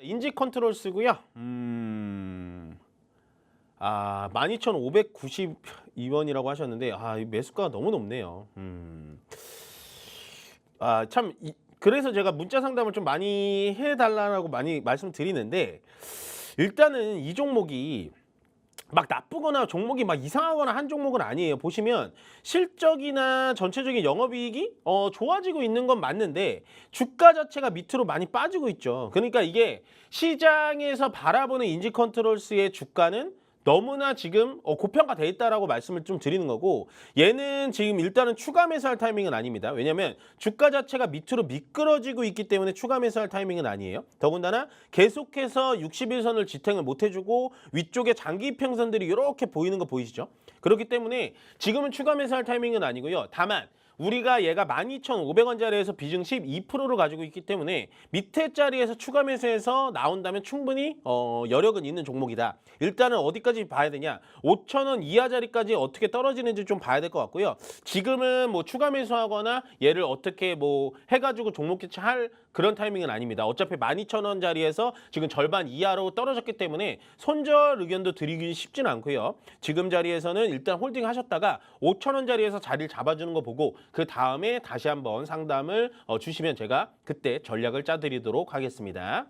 인지 컨트롤 쓰고요. 음. 아, 12,592원이라고 하셨는데 아, 이 매수가가 너무 높네요. 음. 아, 참 이, 그래서 제가 문자 상담을 좀 많이 해 달라고 많이 말씀드리는데 일단은 이 종목이 막 나쁘거나 종목이 막 이상하거나 한 종목은 아니에요. 보시면 실적이나 전체적인 영업이익이 어, 좋아지고 있는 건 맞는데 주가 자체가 밑으로 많이 빠지고 있죠. 그러니까 이게 시장에서 바라보는 인지 컨트롤스의 주가는 너무나 지금 어, 고평가돼 있다라고 말씀을 좀 드리는 거고 얘는 지금 일단은 추가 매수할 타이밍은 아닙니다. 왜냐하면 주가 자체가 밑으로 미끄러지고 있기 때문에 추가 매수할 타이밍은 아니에요. 더군다나 계속해서 61선을 지탱을 못 해주고 위쪽에 장기 이평선들이 이렇게 보이는 거 보이시죠? 그렇기 때문에 지금은 추가 매수할 타이밍은 아니고요. 다만 우리가 얘가 12,500원짜리에서 비중 12%를 가지고 있기 때문에 밑에 자리에서 추가 매수해서 나온다면 충분히 어, 여력은 있는 종목이다. 일단은 어디까지 봐야 되냐? 5,000원 이하 자리까지 어떻게 떨어지는지 좀 봐야 될 것 같고요. 지금은 뭐 추가 매수하거나 얘를 어떻게 뭐 해가지고 종목 개최할 그런 타이밍은 아닙니다. 어차피 12,000원 자리에서 지금 절반 이하로 떨어졌기 때문에 손절 의견도 드리기 쉽지는 않고요. 지금 자리에서는 일단 홀딩 하셨다가 5,000원 자리에서 자리를 잡아주는 거 보고 그 다음에 다시 한번 상담을 어, 주시면 제가 그때 전략을 짜드리도록 하겠습니다.